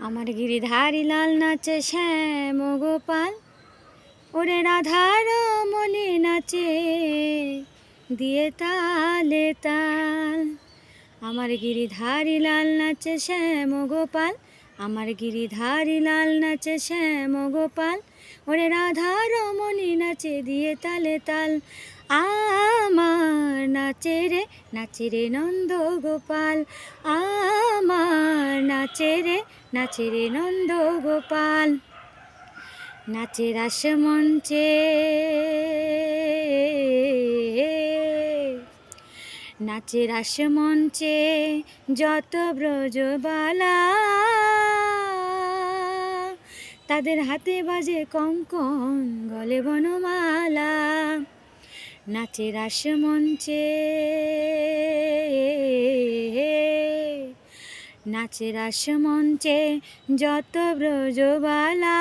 আমার গিরিধারী লাল নাচে শ্যাম গোপাল, ওরে রাধার মনে নাচে দিয়ে তালে তাল। আমার গিরিধারী লাল নাচে শ্যাম গোপাল, আমার গিরিধারী লাল নাচে শ্যাম গোপাল, ওরে রাধার মনি নাচে দিয়ে তালে তাল। আমার নাচে রে নাচে রে নন্দ গোপাল, আমার নাচে রে নাচে রে নন্দ গোপাল নাচে রাস মঞ্চে। নাচে রাস মঞ্চে যত ব্রজবালা, তাদের হাতে বাজে কঙ্কন গলে বনমালা। নাচে রাস মঞ্চে নাচে রাস মঞ্চে যত ব্রজবালা,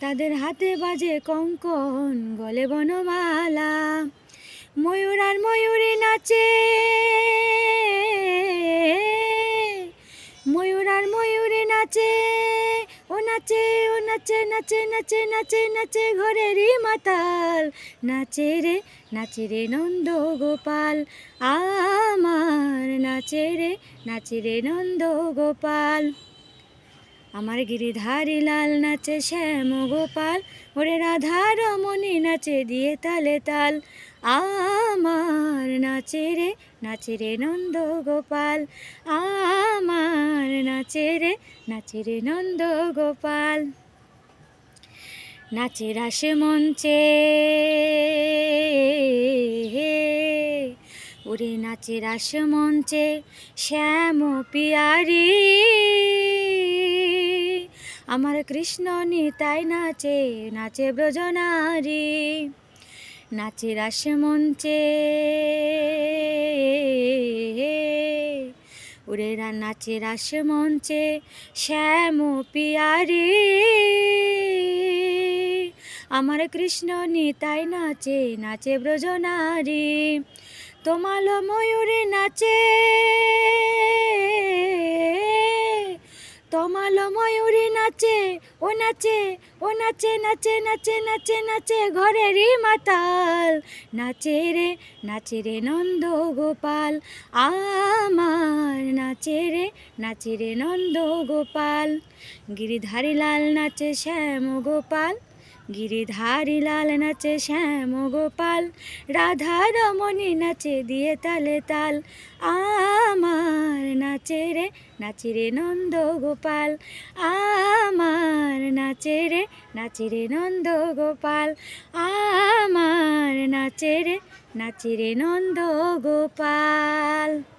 তাদের হাতে বাজে কঙ্কন গলে বনমালা। ময়ূর আর ময়ূরী নাচে নাচে, ও নাচে নাচে নাচে নাচে নাচে ঘরেরই মাতাল। নাচে রে নাচে রে নন্দ গোপাল আমার নাচে রে নাচে রে নন্দ গোপাল আমার গিরিধারী লাল নাচে শ্যাম গোপাল ওরে রাধা রমণী নাচে দিয়ে তালে তাল। আমার নাচে রে নাচে রে নন্দ গোপাল। আমার নাচে রে নাচে রে নন্দ গোপাল। নাচে রাস মঞ্চে। ওরে নাচে রাস মঞ্চে, শ্যাম পিয়ারি। আমার কৃষ্ণ নিতাই নাচে নাচে ব্রজনারী। নাচে রাস মঞ্চে। ওরে রা, নাচে রাস মঞ্চে শ্যাম পিয়ারি। আমার কৃষ্ণ নিতাই নাচে নাচে ব্রজনারী তোমালো ময়ূরে নাচে। তমালো ময়ূরী নাচে, ও নাচে ও নাচে নাচে নাচে নাচে নাচে ঘরেরই মাতাল। নাচে রে নাচে রে নন্দ গোপাল, আমার নাচে রে নাচে রে নন্দ গোপাল। গিরিধারী লাল নাচে শ্যাম গোপাল গিরিধারী লাল নাচে শ্যাম গোপাল রাধা রমণী নাচে দিয়ে তালে তাল। আমার নাচে রে নাচে রে নন্দ গোপাল। আমার নাচে রে নাচে রে নন্দ গোপাল। আমার নাচে রে নাচে রে নন্দ গোপাল।